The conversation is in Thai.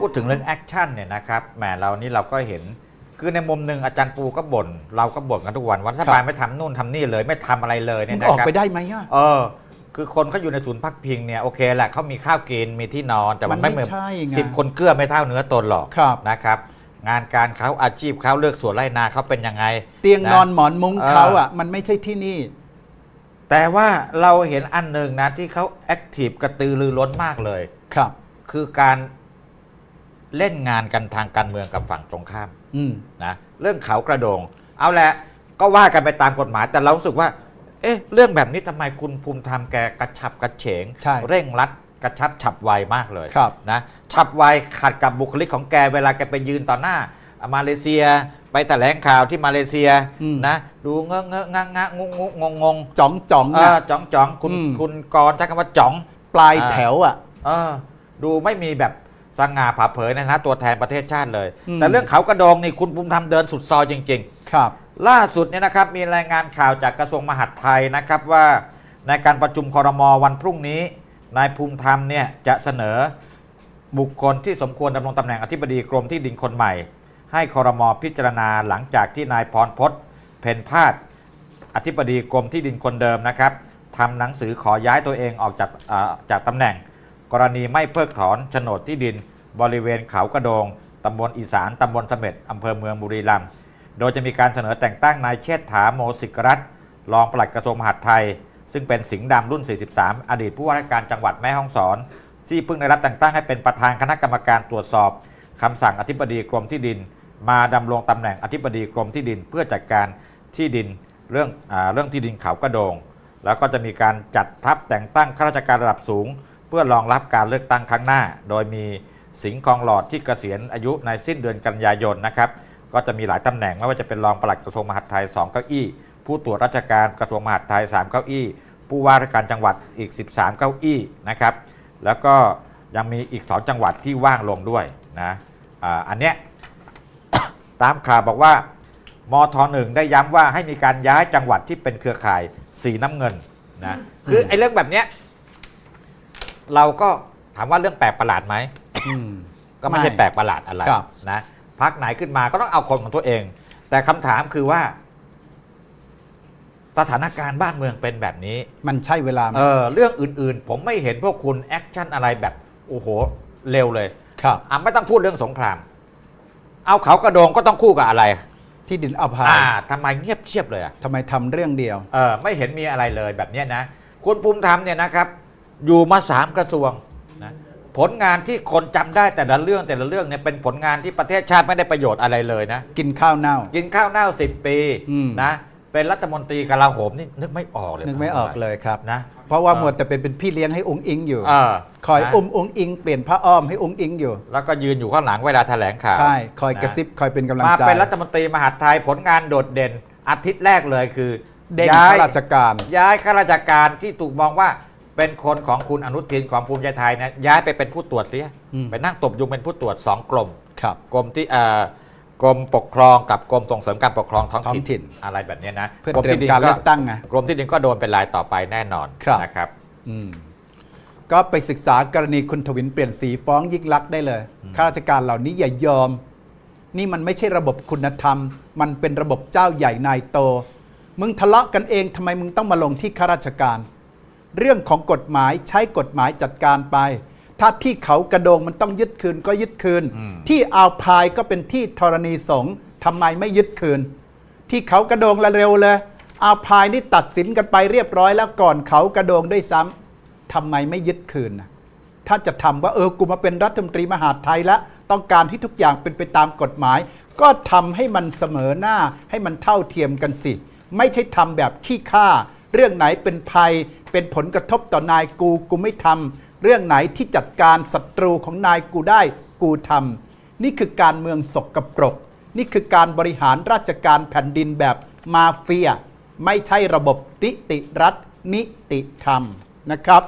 พูดถึงเรื่องแอคชั่นเนี่ยนะครับแหมเรานี่เราก็เห็นคือในมุมหนึ่งอาจารย์ปูก็บ่นเราก็บ่นกันทุกวันว่ารัฐบาลไม่ทำนู่นทำนี่เลยไม่ทำอะไรเลยมัเนี่ยนนะออกครับไปได้ไหมอะเออ คือคนเขาอยู่ในศูนย์พักพิงเนี่ยโอเคแหละเขามีข้าวกินมีที่นอน แต่มันมันไม่ไม่เหมือนใช่ไงสิบคนเกื้อไม่เท่าเนื้อตนหรอกครับนะครับ งานการเขาอาชีพเขาเลือกสวนไร่นาเขาเป็นยังไง เตียงนอนนะหมอนมุ้งเออเขาอะ มันไม่ใช่ที่นี่ แต่ว่าเราเห็นอันหนึ่งนะที่เขาแอคทีฟกระตือรือร้นมากเลยครับ คือการ เล่นงานกันทางการเมืองกับฝั่งตรงข้ามอืม นะเรื่องเขากระโดง เอาแหละก็ว่ากันไปตามกฎหมายแต่เรารู้สึกว่า เอ๊ะเรื่องแบบนี้ทำไมคุณภูมิธรรมแกกระชับกระเฉง ใช่เร่งรัดกระชับฉับไวมากเลยครับนะฉับไวขัดกับบุคลิกของแกเวลาแกไปยืนต่อหน้ามาเลเซีย ไปแถลงข่าวที่มาเลเซียอืม นะดูเงอะเงอะงะงะงงงงงจ๋องจ๋องเอนะอจ๋องจ๋องคุณอืม คุณกรณ์ใช้คำว่าจ๋อง ปลายอ่าแถวอะ เออดูไม่มีแบบ สง่าผ่าเผยในะนะตัวแทนประเทศชาติเลย อืม แต่เรื่องเขากระโดงนี่คุณภูมิธรรมเดินสุดซอยจริงครับๆล่าสุดเนี่ยนะครับมีรายงานข่าวจากกระทรวงมหาดไทยนะครับว่าในการประชุมคอรมอวันพรุ่งนี้นายภูมิธรรมเนี่ยจะเสนอบุคคลที่สมควรดำรงตำแหน่งอธิบดีกรมที่ดินคนใหม่ ให้คอรมอพิจารณาหลังจากที่นายพรพศเพนพาดอธิบดีกรมที่ดินคนเดิมนะครับทำหนังสือขอย้ายตัวเองออกจากอ่าจากตำแหน่ง กรณีไม่เพิกถอนโฉนดที่ดิน บริเวณเขากระโดงตำบลอีสานตำบลเสม็ดอำเภอเมืองบุรีรัมย์โดยจะมีการเสนอแต่งตั้งนายเชษฐาโมสิกรัตรองปลัดกระทรวงมหาดไทย ซึ่งเป็นสิงห์ดำรุ่น 43 อดีตผู้ว่าราชการจังหวัดแม่ฮ่องสอน ที่เพิ่งได้รับแต่งตั้งให้เป็นประธานคณะกรรมการตรวจสอบคำสั่งอธิบดีกรมที่ดิน มาดำรงตำแหน่งอธิบดีกรมที่ดิน เพื่อจัดการที่ดินเรื่องอเรื่องที่ดินเขากระโดง แล้วก็จะมีการจัดทัพแต่งตั้งข้าราชการระดับสูง เพื่อรองรับการเลือกตั้งครั้งหน้า โดยมีสิงห์คองหลอดที่เกษียณอายุในสิ้นเดือนกันยายนนะครับก็จะมีหลายตำแหน่งไม่ว่าจะเป็นรองปลัดกระทรวงมหาดไทย 2 เก้าอี้ ผู้ตรวจราชการกระทรวงมหาดไทย 3 เก้าอี้ ผู้ว่าราชการจังหวัดอีก 13 เก้าอี้นะครับแล้วก็ยังมีอีก 2 จังหวัดที่ว่างลงด้วยนะอาอันเนี้ยตามข่าวบอกว่ามทหนึ่งได้ย้ำว่าให้มีการย้ายจังหวัดที่เป็นเครือข่ายสีน้ำเงินนะคือไอ้เรื่องแบบเนี้ย เราก็ถามว่าเรื่องแปลกประหลาดไหมอืม ก็ไม่ใช่ไม่แปลกประหลาดอะไรครับ นะพักไหนขึ้นมาก็ต้องเอาคนของตัวเอง แต่คำถามคือว่า สถานการณ์บ้านเมืองเป็นแบบนี้ มันใช่เวลาไหมเออเรื่องอื่นๆ ผมไม่เห็นพวกคุณแอคชั่นอะไรแบบ โอ้โห เร็วเลยครับ อะไม่ต้องพูดเรื่องสงคราม เอาเขากระโดงก็ต้องคู่กับอะไร ที่ดินอภัยอ่าทำไมเงียบเชียบเลยอะ ทำไมทำเรื่องเดียว เออไม่เห็นมีอะไรเลยแบบเนี้ยนะ คุณภูมิธรรมเนี่ยนะครับ อยู่มาสามกระทรวงนะผลงานที่คนจำได้แต่ละเรื่องแต่ละเรื่องเนี่ยเป็นผลงานที่ประเทศชาติไม่ได้ประโยชน์อะไรเลยนะ กินข้าวเน่า กินข้าวเน่าสิบปีอืม นะ เป็นรัฐมนตรีกลาโหมนี่นึกไม่ออกเลยนึกไม่ออกเลยครับ นะ เพราะว่าเออ หมดแต่เป็นเป็นพี่เลี้ยงให้องค์อิงอยู่ เออคอยนะอุ้มองค์อิง เปลี่ยนผ้าอ้อมให้องค์อิงอยู่ แล้วก็ยืนอยู่ข้างหลังเวลาแถลงข่าวใช่ คอยนกระซิบ คอยเป็นกำลังมาใจเป็นรัฐมนตรีมหาดไทยผลงานโดดเด่นอาทิตย์แรกเลยคือเด้งย้ายข้าราชการ ย้ายข้าราชการที่ถูกมองว่า เป็นคนของคุณอนุทินของภูมิใจไทยนะย้ายไปเป็นผู้ตรวจเสียอืม ไปนั่งตบยุงเป็นผู้ตรวจสองกรมครับ กรมที่เอ่อกรมปกครองกับกรมส่งเสริมการปกครองท้องท้องถิ่ถิ่น นอะไรแบบเนี้ยนะเพื่อกรมเตรียที่มดินการก็เลือกตั้งไง กรมที่ดินก็โดนเป็นรายต่อไปแน่นอนครับ นะครับ อืมก็ไปศึกษากรณีคุณทวินเปลี่ยนสีฟ้องยิ่งลักษณ์ได้เลยข้าราชการเหล่านี้อย่ายอม นี่มันไม่ใช่ระบบคุณธรรม มันเป็นระบบเจ้าใหญ่นายโต มึงทะเลาะกันเองทำไมมึงต้องมาลงที่ข้าราชการ เรื่องของกฎหมายใช้กฎหมายจัดการไป ถ้าที่เขากระโดงมันต้องยึดคืนก็ยึดคืนอืมที่อ่าวพายก็เป็นที่ธรณีสงฆ์ทำไมไม่ยึดคืน ที่เขากระโดงละเร็วเลยอ่าวพายนี่ตัดสินกันไปเรียบร้อยแล้วก่อนเขากระโดงด้วยซ้ำทำไมไม่ยึดคืนนะถ้าจะทำว่าเออกูมาเป็นรัฐมนตรีมหาดไทยแล้ว ต้องการที่ทุกอย่างเป็นไปตามกฎหมาย ก็ทำให้มันเสมอหน้าให้มันเท่าเทียมกันสิ ไม่ใช่ทำแบบขี้ข้า เรื่องไหนเป็นภัย เป็นผลกระทบต่อนายกูกูไม่ทำเรื่องไหนที่จัดการศัตรูของนายกูได้กูทำนี่คือการเมืองสกปรก นี่คือการบริหารราชการแผ่นดินแบบมาเฟีย ไม่ใช่ระบบนิติรัฐ นิติธรรมนะครับ